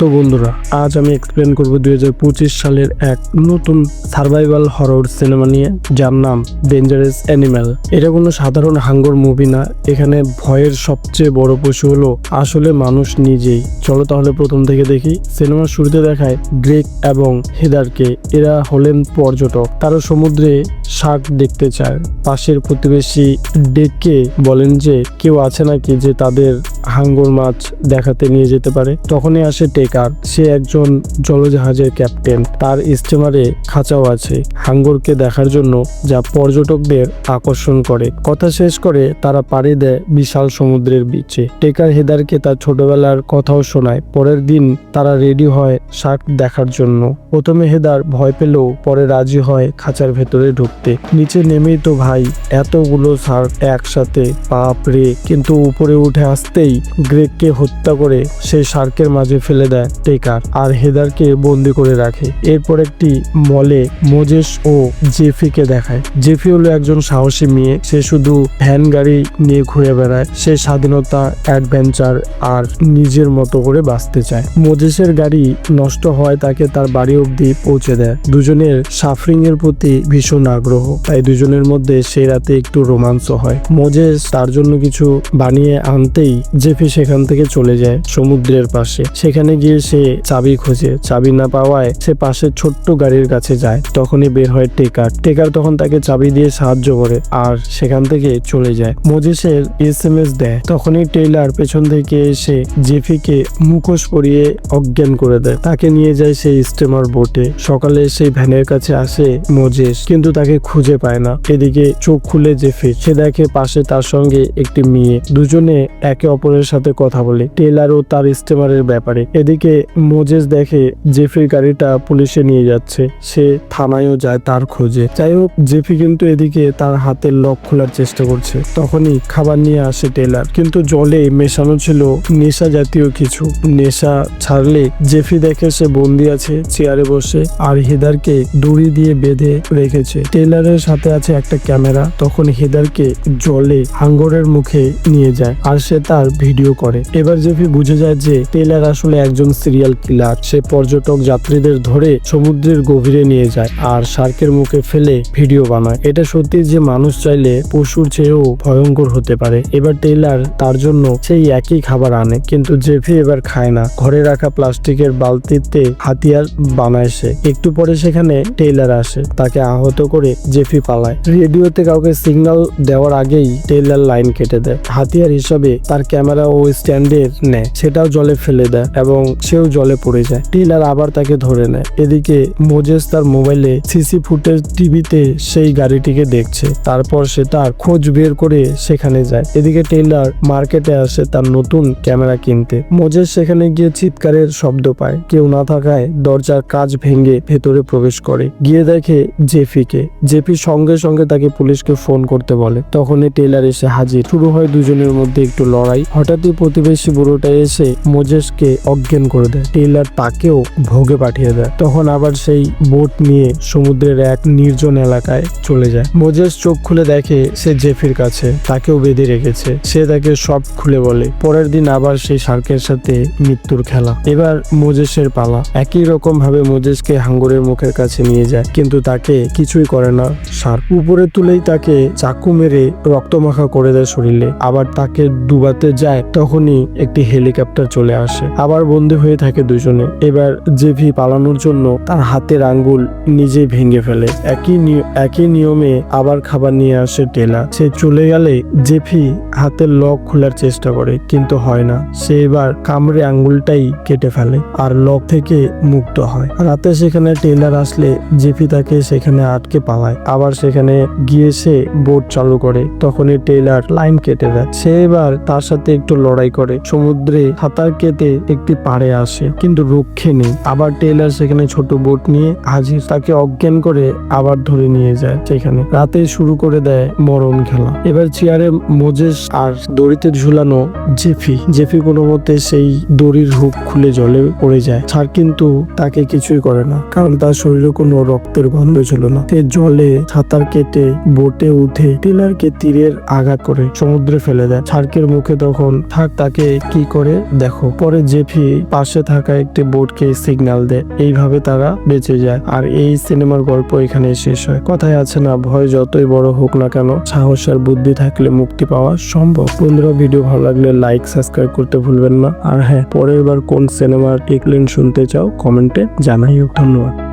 তো বন্ধুরা, আজ আমি এক্সপ্লেন করব দু হাজার পঁচিশ সালের এক নতুন সার্ভাইভাল হরর সিনেমা নিয়ে, যার নাম ডেঞ্জারাস অ্যানিম্যাল এটা কোনো সাধারণ হাঙ্গর মুভি না, এখানে ভয়ের সবচেয়ে বড় পশু হলো আসলে মানুষ নিজেই। চলো তাহলে প্রথম থেকে দেখি সিনেমার শুরুতে দেখায় গ্রেক এবং হেদারকে এরা হলেন পর্যটক, তারা সমুদ্রে শার্ক দেখতে চায়। পাশের প্রতিবেশী ডেককে বলেন যে, কেউ আছে নাকি যে তাদের হাঙ্গর মাছ দেখাতে নিয়ে যেতে পারে। তখনই আসে টেকার। সে একজন জলজাহাজের ক্যাপ্টেন। তার স্টিমারে খাঁচাও আছে হাঙ্গরকে দেখার জন্য, যা পর্যটকদের আকর্ষণ করে। কথা শেষ করে তারা পাড়ি দেয় বিশাল সমুদ্রের বিচে। টেকার হেদারকে তার ছোটবেলার কথাও শোনায়। পরের দিন তারা রেডি হয় শার্ক দেখার জন্য। প্রথমে হেদার ভয় পেলেও পরে রাজি হয় খাঁচার ভেতরে ঢুকতে। নিচে নেমেই তো ভাই, এতগুলো শার্ক একসাথে, বাপরে! কিন্তু উপরে উঠে আসতেই গ্রেগকে হত্যা করে সেই শার্কের মাঝে ফেলে দেয় টেকার আর হেদারকে বন্দি করে রাখে। এরপর একটি মলে মোজেস ও জেফিকে দেখায়। জেফি হলো একজন সাহসী মেয়ে। সে শুধু ভ্যান গাড়ি নিয়ে ঘুরে বেড়ায়। সে স্বাধীনতা, অ্যাডভেঞ্চার আর নিজের মতো করে বাঁচতে চায়। মোজেসের গাড়ি নষ্ট হয় তাকে তার বাড়ি অবধি পৌঁছে দেয়। দুজনের সাফরিং এর প্রতি ভীষণ আগ্রহ। তাই দুজনের মধ্যে সেই রাতে একটু রোমাঞ্চ হয়। মোজেস তার জন্য কিছু বানিয়ে আনতেই জেফি সেখান থেকে চলে যায় সমুদ্রের পাশে। সেখানে গিয়ে সে চাবি খোঁজে। চাবি না পাওয়ায় সে পাশের ছোট্ট গাড়ির কাছে যায়। তখনই বের হয় টেকার। টেকার তখন তাকে চাবি দিয়ে সাহায্য করে আর সেখান থেকে চলে যায়। মোজেসের এস এম এস দেয়। তখনই টেইলার পেছন থেকে এসে জেফিকে মুখোশ পরিয়ে অজ্ঞান করে দেয়। তাকে নিয়ে যায় সেই স্টিমার বোটে। সকালে সেই ভ্যানের কাছে আসে মোজেস, কিন্তু তাকে খুঁজে পায় না। এদিকে চোখ খুলে জেফি। সে দেখে পাশে তার সঙ্গে একটি মেয়ে। দুজনে একে অপরের সাথে কথা বলে টেলার ও তার স্টিমারের ব্যাপারে। এদিকে মোজেস দেখে জেফির গাড়িটা পুলিশে নিয়ে যাচ্ছে। সে থানায়ও যায় তার খোঁজে। যাই হোক জেফি কিন্তু এদিকে তার হাতের লক খোলার চেষ্টা করছে। তখনই খাবার নিয়ে আসে টেলার কিন্তু জলে মেশানো ছিল নেশা জাতীয় কিছু। নেশা ছাড়লে জেফি দেখে সে বন্দি আছে চেয়ারে বসে আর হেদারকে দড়ি দিয়ে বেঁধে রেখেছে। টেলারের সাথে আছে একটা ক্যামেরা। তখন হেদারকে জলে হাঙ্গরের মুখে নিয়ে যায়। আর সে তার ভিডিও করে। এবার জেফি বুঝে যায় যে টেলার আসলে একজন সিরিয়াল কিলার সে পর্যটক যাত্রীদের ধরে সমুদ্রের গভীরে নিয়ে যায় আর শার্কের মুখে ফেলে ভিডিও বানায়। এটা সত্যি যে মানুষ চাইলে পশুর চেয়েও ভয়ঙ্কর হতে পারে। এবার টেইলার তার জন্য সেই একই খাবার আনে, কিন্তু জেফি এবার খায় না। ঘরে রাখা প্লাস্টিকের বালতিতে হাতিয়ার বানায় সে। একটু পরে সেখানে টেইলার আসে। তাকে আহত করে জেফি পালায়। রেডিওতে কাউকে সিগন্যাল দেওয়ার আগেই টেইলার লাইন কেটে দেয়। হাতিয়ার হিসাবে তার ক্যামেরা ও স্ট্যান্ডের নেয়, সেটাও জলে ফেলে দেয় এবং সেও জলে পড়ে যায়। টেইলার আবার তাকে ধরে নেয়। এদিকে মোজেস তার মোবাইলে সিসি ফুটেজ টিভিতে সেই গাড়িটিকে দেখছে। তারপর সে তার খোঁজ বের করে সেখানে যায়। এদিকে টেইলার মার্কেটে আসে তার নতুন ক্যামেরা কিনতে। মোজেস সেখানে গিয়ে চিৎকারের শব্দ পায়। কেউ না থাকায় দরজার কাজ ভেঙে ভেতরে প্রবেশ করে। গিয়ে দেখে জেফিকে। জেফি সঙ্গে সঙ্গে তাকে পুলিশকে ফোন করতে বলে। তখনই টেইলার এসে হাজির। শুরু হয় দুজনের মধ্যে একটু লড়াই। হঠাৎই প্রতিবেশী বুড়োটা এসে মোজেসকে অজ্ঞান করে দেয়। টেইলার তাকেও ভোগে পাঠিয়ে দেয়। তখন আবার সেই বোট নিয়ে সমুদ্রের এক নির্জন এলাকায় চলে যায়। মোজেস চোখ খুলে দেখে সে জেফির কাছে, তাকেও বেঁধে রেখেছে। সে তাকে সব খুলে বলে। পরের দিন আবার সেই শার্কের সাথে মৃত্যুর খেলা। এবার মোজেসের পালা। একই রকম ভাবে মোজেসকে হাঙ্গরের মুখের কাছে নিয়ে যায়, কিন্তু তাকে কিছুই করে না শার্ক উপরে তুলেই তাকে চাকু মেরে রক্তমাখা করে দেয় শরীরে। আবার তাকে ডুবাতে যায় তখনই একটি হেলিকপ্টার চলে আসে। আবার বন্দি হয়ে থাকে দুজনে। এবার জেভি পালানোর জন্য তার হাতের আঙ্গুল নিজে ভেঙে ফেলে। একই একই নিয়মে আবার খাবার নিয়ে আসে টেলা। সে চলে গেলে জেফি হাতের লক খোলার চেষ্টা করে, কিন্তু হয় না। সে এবার কামড়ে আঙ্গুলটাই কেটে ফেলে আর লক থেকে মুক্ত হয়। রাতে সেখানে টেলার আসলে জেফি তাকে সেখানে আটকে পালায়। আবার সেখানে গিয়ে সে বোট চালু করে। তখনই টেলার লাইন কেটে দেয়। সে এবার তার সাথে একটু লড়াই করে। সমুদ্রে সাঁতার কেটে একটি পাড়ে আসে, কিন্তু রক্ষে নেই। আবার টেলার সেখানে ছোট বোট নিয়ে হাজির, তাকে অজ্ঞান করে আবার ধরে নিয়ে যায় সেখানে। রাতে শুরু করে দেয় মরণ খেলা। এবার চেয়ারে মোজেস আর দড়িতে ঝুলানো জেফি। জেফি কোনো মতে সেই দড়ির হুক খুলে জলে পড়ে যায়। ছাড় কিন্তু তাকে কিছুই করে না, কারণ তার শরীরে কোনো রক্তের গন্ধ ছিল না। সে জলে সাঁতার কেটে বোটে উঠে টেলারকে তীরের আঘাত করে সমুদ্রে ফেলে দেয়। ছাড়কের মুখে তখন তখন থাক তাকে কি করে, দেখো। পরে জেফি পাশে থাকা একটি বোর্ডকে সিগন্যাল দেয়। এইভাবে তারা বেঁচে যায়। আর এই সিনেমার গল্প এখানে শেষ হয়। কথায় আছে না, ভয় যতই বড় হোক না কেন, সাহস আর বুদ্ধি থাকলে মুক্তি পাওয়া সম্ভব। বন্ধুরা, ভিডিও ভালো লাগলে লাইক সাবস্ক্রাইব করতে ভুলবেন না। আর হ্যাঁ পরের বার কোন সিনেমার এক্সপ্লেন শুনতে চাও, কমেন্টে জানাইও। ধন্যবাদ।